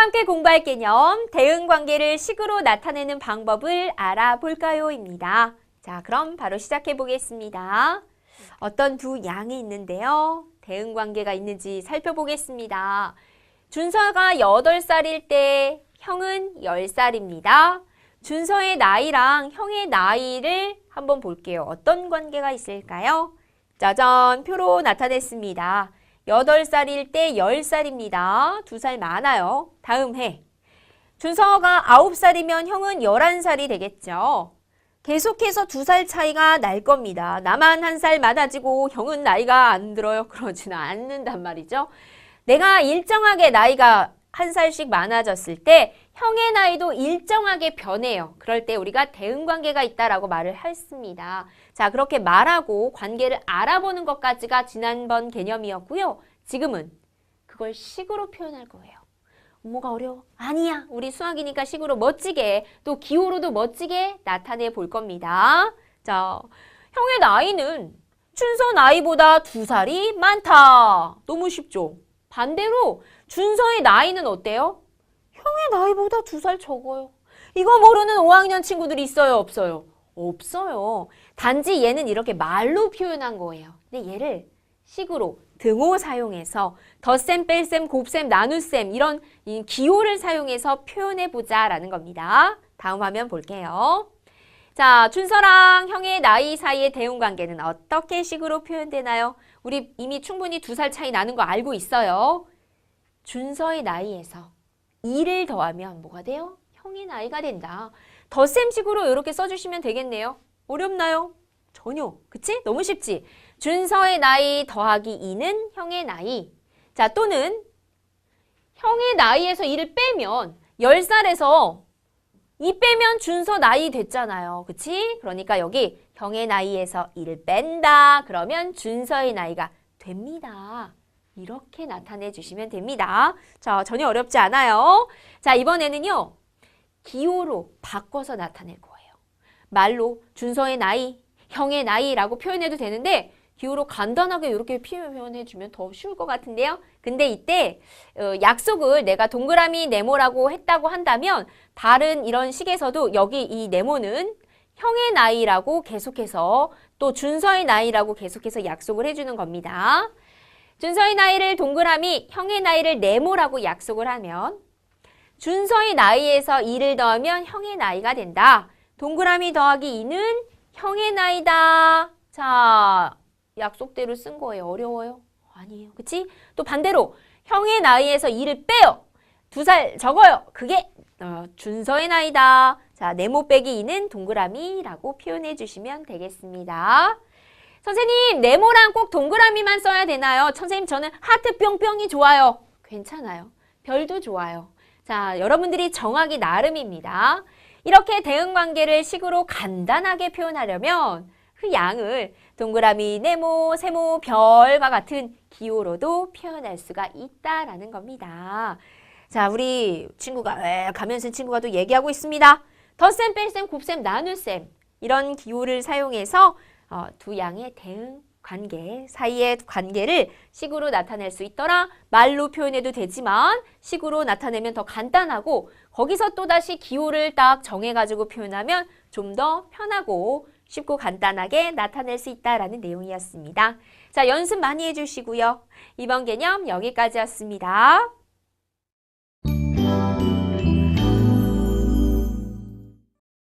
함께 공부할 개념 대응 관계를 식으로 나타내는 방법을 알아볼까요?입니다. 자, 그럼 바로 시작해 보겠습니다. 어떤 두 양이 있는데요. 대응 관계가 있는지 살펴보겠습니다. 준서가 8살일 때 형은 10살입니다. 준서의 나이랑 형의 나이를 한번 볼게요. 어떤 관계가 있을까요? 짜잔, 표로 나타냈습니다. 8살일 때 10살입니다. 두 살 많아요. 다음 해. 준서가 9살이면 형은 11살이 되겠죠. 계속해서 두 살 차이가 날 겁니다. 나만 한 살 많아지고 형은 나이가 안 들어요. 그러지는 않는단 말이죠. 내가 일정하게 나이가 한 살씩 많아졌을 때 형의 나이도 일정하게 변해요. 그럴 때 우리가 대응 관계가 있다라고 말을 했습니다. 자, 그렇게 말하고 관계를 알아보는 것까지가 지난번 개념이었고요. 지금은 그걸 식으로 표현할 거예요. 뭐가 어려워? 아니야. 우리 수학이니까 식으로 멋지게 또 기호로도 멋지게 나타내 볼 겁니다. 자, 형의 나이는 준서 나이보다 두 살이 많다. 너무 쉽죠? 반대로 준서의 나이는 어때요? 형의 나이보다 두 살 적어요. 이거 모르는 5학년 친구들이 있어요? 없어요? 없어요. 단지 얘는 이렇게 말로 표현한 거예요. 근데 얘를 식으로 등호 사용해서 덧셈, 뺄셈, 곱셈, 나눗셈 이런 이 기호를 사용해서 표현해 보자 라는 겁니다. 다음 화면 볼게요. 자, 준서랑 형의 나이 사이의 대응 관계는 어떻게 식으로 표현되나요? 우리 이미 충분히 두 살 차이 나는 거 알고 있어요. 준서의 나이에서 2를 더하면 뭐가 돼요? 형의 나이가 된다. 덧셈식으로 이렇게 써주시면 되겠네요. 어렵나요? 전혀. 그치? 너무 쉽지? 준서의 나이 더하기 2는 형의 나이. 자, 또는 형의 나이에서 2를 빼면 10살에서 2 빼면 준서 나이 됐잖아요. 그치? 그러니까 여기 형의 나이에서 2를 뺀다. 그러면 준서의 나이가 됩니다. 이렇게 나타내 주시면 됩니다. 자, 전혀 어렵지 않아요. 자, 이번에는요. 기호로 바꿔서 나타낼 거예요. 말로 준서의 나이, 형의 나이라고 표현해도 되는데 기호로 간단하게 이렇게 표현해 주면 더 쉬울 것 같은데요. 근데 이때 어, 약속을 내가 동그라미 네모라고 했다고 한다면 다른 이런 식에서도 여기 이 네모는 형의 나이라고 계속해서 또 준서의 나이라고 계속해서 약속을 해주는 겁니다. 준서의 나이를 동그라미, 형의 나이를 네모라고 약속을 하면 준서의 나이에서 2를 더하면 형의 나이가 된다. 동그라미 더하기 2는 형의 나이다. 자, 약속대로 쓴 거예요. 어려워요? 아니에요. 그치? 또 반대로 형의 나이에서 2를 빼요. 두 살 적어요. 그게 어, 준서의 나이다. 자, 네모 빼기 2는 동그라미라고 표현해 주시면 되겠습니다. 선생님, 네모랑 꼭 동그라미만 써야 되나요? 선생님, 저는 하트 뿅뿅이 좋아요. 괜찮아요. 별도 좋아요. 자, 여러분들이 정하기 나름입니다. 이렇게 대응 관계를 식으로 간단하게 표현하려면 그 양을 동그라미, 네모, 세모, 별과 같은 기호로도 표현할 수가 있다라는 겁니다. 자, 우리 친구가 에, 가면쓴 친구가 또 얘기하고 있습니다. 덧셈, 뺄셈, 곱셈, 나눗셈 이런 기호를 사용해서 어, 두 양의 대응 관계 사이의 관계를 식으로 나타낼 수 있더라. 말로 표현해도 되지만 식으로 나타내면 더 간단하고 거기서 또다시 기호를 딱 정해가지고 표현하면 좀 더 편하고 쉽고 간단하게 나타낼 수 있다라는 내용이었습니다. 자, 연습 많이 해주시고요. 이번 개념 여기까지였습니다.